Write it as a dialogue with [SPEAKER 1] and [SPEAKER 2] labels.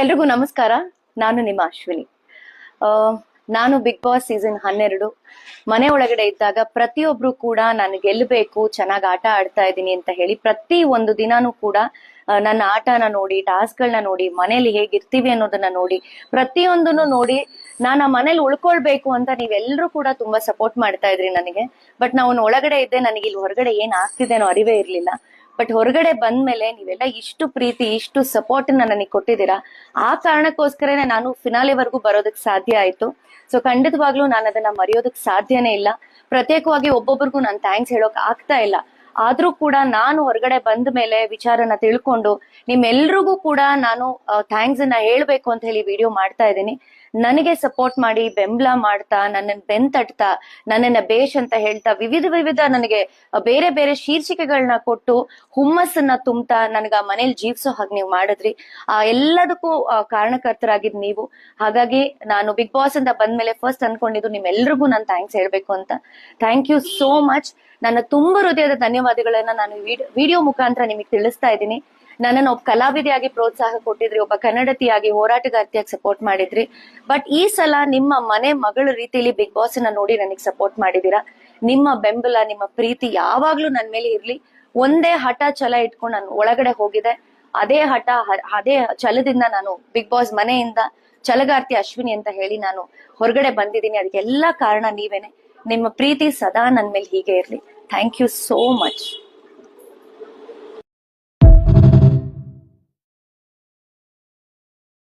[SPEAKER 1] ಎಲ್ರಿಗೂ ನಮಸ್ಕಾರ. ನಾನು ನಿಮ್ಮ ಅಶ್ವಿನಿ. ನಾನು ಬಿಗ್ ಬಾಸ್ ಸೀಸನ್ ಹನ್ನೆರಡು. ಮನೆ ಒಳಗಡೆ ಇದ್ದಾಗ ಪ್ರತಿಯೊಬ್ರು ಕೂಡ ನಾನು ಗೆಲ್ಲಬೇಕು ಚೆನ್ನಾಗಿ ಆಟ ಆಡ್ತಾ ಇದ್ದೀನಿ ಅಂತ ಹೇಳಿ ಪ್ರತಿ ಒಂದು ದಿನಾನೂ ಕೂಡ ನನ್ನ ಆಟನ ನೋಡಿ ಟಾಸ್ಕ್ಗಳನ್ನ ನೋಡಿ, ಮನೇಲಿ ಹೇಗಿರ್ತೀವಿ ಅನ್ನೋದನ್ನ ನೋಡಿ, ಪ್ರತಿಯೊಂದನ್ನು ನೋಡಿ ನಾನು ಆ ಮನೇಲಿ ಉಳ್ಕೊಳ್ಬೇಕು ಅಂತ ನೀವೆಲ್ಲರೂ ಕೂಡ ತುಂಬಾ ಸಪೋರ್ಟ್ ಮಾಡ್ತಾ ಇದ್ರಿ ನನಗೆ. ಬಟ್ ನಾವು ಒಳಗಡೆ ಇದ್ದೆ, ನನಗೆ ಇಲ್ಲಿ ಹೊರಗಡೆ ಏನ್ ಆಗ್ತಿದೆ ಅನ್ನೋ ಅರಿವೇ ಇರ್ಲಿಲ್ಲ. ಬಟ್ ಹೊರಗಡೆ ಬಂದ್ಮೇಲೆ ನೀವೆಲ್ಲ ಇಷ್ಟು ಪ್ರೀತಿ, ಇಷ್ಟು ಸಪೋರ್ಟ್ ನನಗೆ ಕೊಟ್ಟಿದ್ದೀರಾ? ಆ ಕಾರಣಕ್ಕೋಸ್ಕರನೇ ನಾನು ಫಿನಾಲೆವರೆಗೂ ಬರೋದಕ್ಕೆ ಸಾಧ್ಯ ಆಯ್ತು. ಸೊ ಖಂಡಿತವಾಗ್ಲೂ ನಾನು ಅದನ್ನ ಮರೆಯೋದಕ್ಕೆ ಸಾಧ್ಯನೇ ಇಲ್ಲ. ಪ್ರತ್ಯೇಕವಾಗಿ ಒಬ್ಬೊಬ್ರಿಗೂ ನಾನು ಥ್ಯಾಂಕ್ಸ್ ಹೇಳೋಕ್ ಆಗ್ತಾ ಇಲ್ಲ. ಆದ್ರೂ ಕೂಡ ನಾನು ಹೊರಗಡೆ ಬಂದ ಮೇಲೆ ವಿಚಾರನ ತಿಳ್ಕೊಂಡು ನಿಮ್ಮೆಲ್ರಿಗೂ ಕೂಡ ನಾನು ಥ್ಯಾಂಕ್ಸ್ ಅನ್ನ ಹೇಳ್ಬೇಕು ಅಂತ ಹೇಳಿ ವಿಡಿಯೋ ಮಾಡ್ತಾ ಇದ್ದೀನಿ. ನನಗೆ ಸಪೋರ್ಟ್ ಮಾಡಿ, ಬೆಂಬಲ ಮಾಡ್ತಾ ನನ್ನನ್ನು ಬೆನ್ ತಟ್ತಾ ನನ್ನನ್ನ ಬೇಷ್ ಅಂತ ಹೇಳ್ತಾ, ವಿವಿಧ ವಿವಿಧ ನನಗೆ ಬೇರೆ ಬೇರೆ ಶೀರ್ಷಿಕೆಗಳನ್ನ ಕೊಟ್ಟು ಹುಮ್ಮಸ್ಸನ್ನ ತುಂಬ್ತಾ ನನಗ ಆ ಮನೇಲಿ ಜೀವಿಸೋ ಹಾಗೆ ನೀವು ಮಾಡಿದ್ರಿ. ಆ, ಎಲ್ಲದಕ್ಕೂ ಕಾರಣಕರ್ತರಾಗಿದ್ ನೀವು. ಹಾಗಾಗಿ ನಾನು ಬಿಗ್ ಬಾಸ್ ಅಂತ ಬಂದ್ಮೇಲೆ ಫಸ್ಟ್ ಅನ್ಕೊಂಡಿದ್ದು ನಿಮ್ಮೆಲ್ರಿಗೂ ನಾನು ಥ್ಯಾಂಕ್ಸ್ ಹೇಳ್ಬೇಕು ಅಂತ. ಥ್ಯಾಂಕ್ ಯು ಸೋ ಮಚ್ ನನ್ನ ತುಂಬಾ ಹೃದಯದ ಧನ್ಯವಾದಗಳನ್ನ ನಾನು ವಿಡಿಯೋ ಮುಖಾಂತರ ನಿಮಗೆ ತಿಳಿಸ್ತಾ ಇದ್ದೀನಿ. ನನ್ನನ್ನು ಒಬ್ಬ ಕಲಾವಿದೆಯಾಗಿ ಪ್ರೋತ್ಸಾಹ ಕೊಟ್ಟಿದ್ರಿ, ಒಬ್ಬ ಕನ್ನಡತಿಯಾಗಿ ಹೋರಾಟಗಾರ್ತಿಯಾಗಿ ಸಪೋರ್ಟ್ ಮಾಡಿದ್ರಿ. ಬಟ್ ಈ ಸಲ ನಿಮ್ಮ ಮನೆ ಮಗಳ ರೀತಿಯಲ್ಲಿ ಬಿಗ್ ಬಾಸ್ನ ನೋಡಿ ನನಗೆ ಸಪೋರ್ಟ್ ಮಾಡಿದೀರಾ? ನಿಮ್ಮ ಬೆಂಬಲ, ನಿಮ್ಮ ಪ್ರೀತಿ ಯಾವಾಗ್ಲೂ ನನ್ನ ಮೇಲೆ ಇರ್ಲಿ. ಒಂದೇ ಹಠ ಛಲ ಇಟ್ಕೊಂಡು ನಾನು ಒಳಗಡೆ ಹೋಗಿದೆ. ಅದೇ ಹಠ, ಅದೇ ಛಲದಿಂದ ನಾನು ಬಿಗ್ ಬಾಸ್ ಮನೆಯಿಂದ ಛಲಗಾರ್ತಿ ಅಶ್ವಿನಿ ಅಂತ ಹೇಳಿ ನಾನು ಹೊರಗಡೆ ಬಂದಿದ್ದೀನಿ. ಅದಕ್ಕೆಲ್ಲ ಕಾರಣ ನೀವೇನೆ. ನಿಮ್ಮ ಪ್ರೀತಿ ಸದಾ ನನ್ನ ಮೇಲೆ ಹೀಗೆ ಇರ್ಲಿ. Thank you so much